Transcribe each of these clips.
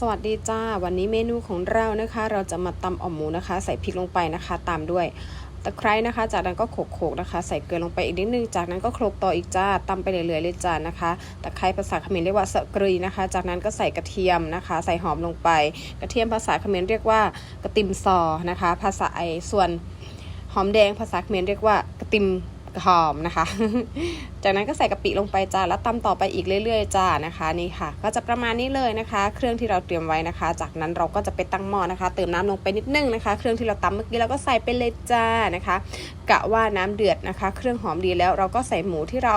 สวัสดีจ้า วันนี้เมนูของเรานะคะ เราจะมาตำอ่อมหมูนะคะ ใส่พริกลงไปนะคะ ตามด้วยตะไคร้นะคะ จากนั้นก็โขกๆนะคะ ใส่เกลือลงไปอีกนิดนึง จากนั้นก็โขลกต่ออีกจ้าตำไปเรื่อยๆเลยจ้านะคะตะไคร้ภาษาเขมรเรียกว่าสะกรีนะคะ จากนั้นก็ใส่กระเทียมนะคะ ใส่หอมลงไป กระเทียมภาษาเขมรเรียกว่ากระติมซอนะคะ ภาษาไอส่วนหอมแดงภาษาเขมรเรียกว่ากระติม หอมนะคะ จากนั้นก็ใส่กะปิลงไปจ้าแล้วตำต่อไปอีกเรื่อยๆจ้านะคะนี่ค่ะ ก็จะประมาณนี้เลยนะคะ เครื่องที่เราเตรียมไว้นะคะ จากนั้นเราก็จะไปตั้งหม้อนะคะ เติมน้ำลงไปนิดนึงนะคะ เครื่องที่เราตำเมื่อกี้เราก็ใส่ไปเลยจ้านะคะ กะว่าน้ำเดือดนะคะ เครื่องหอมดีแล้วเราก็ใส่หมูที่เรา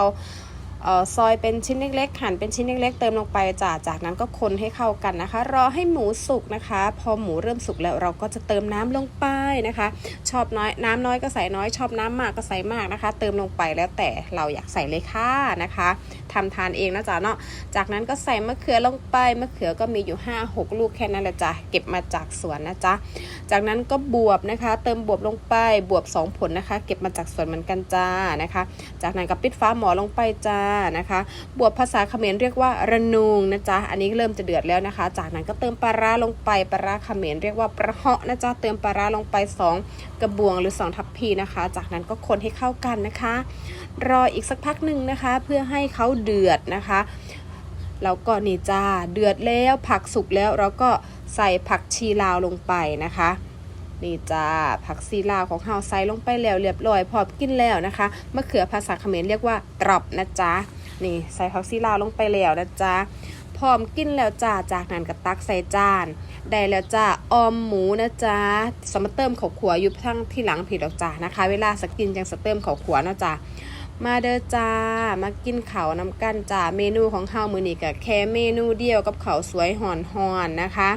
ซอยเป็นชิ้นเล็กๆ หั่นเป็นชิ้นเล็กๆ เติมลงไปจ้าจากนั้นก็คนให้เข้ากันนะคะ รอให้หมูสุกนะคะ พอหมูเริ่มสุกแล้วเราก็จะเติมน้ำลงไปนะคะ ชอบน้อยน้ำน้อยก็ใส่น้อย ชอบน้ำมากก็ใส่มากนะคะ เติมลงไปแล้วแต่เราอยากใส่เลยค่ะนะคะทำทานเองนะจ๊ะเนาะจากนั้นก็ใส่มะเขือลงไปมะเขือก็มีอยู่ 5 6 ลูกแค่นั้นแหละจ้ะเก็บมาจากสวนนะจ๊ะจากนั้นก็บวบนะคะ เติมบวบลงไปบวบ 2 ผลนะคะ เก็บมาจากสวนเหมือนกันจ้านะคะ จากนั้นก็ปิดฟ้าหมอลงไปจ้านะคะบวบภาษาเขมรเรียกว่าระนูงนะจ๊ะอันนี้เริ่มจะเดือดแล้วนะคะ จากนั้นก็เติมปลาร้าลงไปปลาร้าเขมรเรียกว่าประเหาะนะจ๊ะเติมปลาร้าลงไป 2 กระบวงหรือ 2 ทัพพีนะคะ จากนั้นก็คนให้เข้ากันนะคะ รออีกสักพักหนึ่งนะคะ เพื่อให้เขาเดือดนะคะแล้วก็นี่จ้าเดือดแล้วผักสุกแล้วเราก็ใส่ผักชีลาวลงไปนะคะ นี่จ้าผักซีลาวของเฮาใส่ลงไปแล้วเรียบร้อยพร้อมกินแล้วนะคะมะเขือภาษาเขมรเรียกว่าตรอบนะจ๊ะนี่ใส่ผักซีลาวลงไปแล้วนะจ๊ะพร้อมกินแล้วจ้าจากนั้นก็ตักใส่จานได้แล้วจ้าออมหมูนะจ๊ะสมาเติมข้าวขัวอยู่ทั้งที่หลังผิดดอกจ้านะคะ เวลาสกินจังสเติมข้าวขัวเนาะจ้ามาเด้อจ้า มากินข้าวน้ำกันจ้า เมนูของเฮามื้อนี้ก็แค่เมนูเดียวกับข้าวสวยห่อนๆนะคะ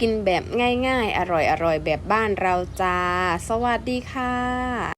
กินแบบง่ายๆ อร่อยๆ แบบบ้านเราจ้า สวัสดีค่ะ